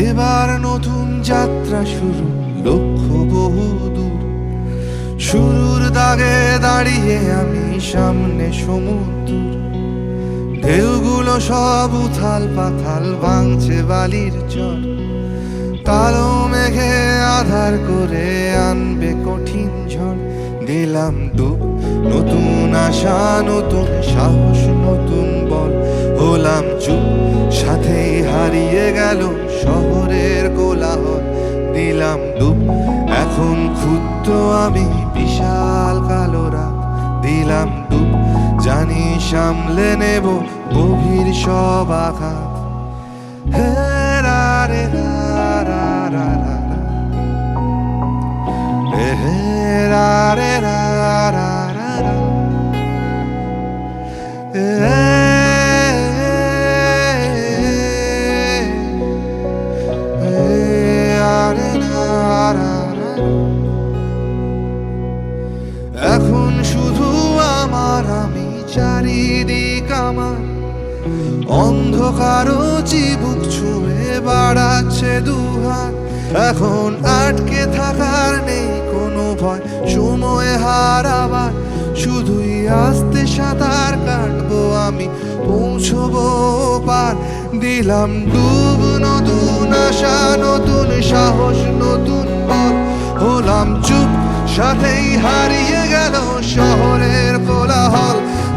এবার নতুন যাত্রা শুরু লক্ষ্য বহু দাঁড়িয়ে আমি সামনে সমুদ্র। ঢেউগুলো সব উথাল পাথাল ভাঙছে বালির চর। কালো মেঘে আধার করে আনবে কঠিন ঝড়। দিলাম ডুব নতুন আশা, নতুন সাহস, নতুন বল। হলাম চুপ, সাথেই হারিয়ে গেল শহরের কোলাহল। দিলাম ডুব এখন ক্ষুদ্র আমি বিশাল কালো রাত। দিলাম ডুব জানি সামলে নেব গভীর সব আঘাত। হে শুধু আমার, আমি চারিদিক আমার। অন্ধকার চিবুক ছুঁয়ে বাড়াচ্ছে দুহাত। এখন আটকে থাকার নেই কোনো ভয়, সময় হারাবার। শুধুই আস্তে সাঁতার কাটবো আমি, পৌঁছবো পার। দিলাম ডুব নতুন আশা, নতুন সাহস, নতুন পথ। হলাম চুপ সাথেই হারিয়ে গেল শহরের কোলাহল।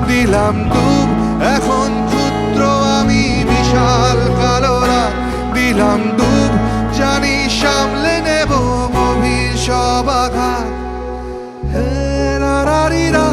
দিলাম ডুব এখন ক্ষুদ্র আমি বিশাল কালো রাত। দিলাম ডুব জানি সামলে নেব গভীর সব আঘাত। হে রা রা রি রা,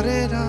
He ra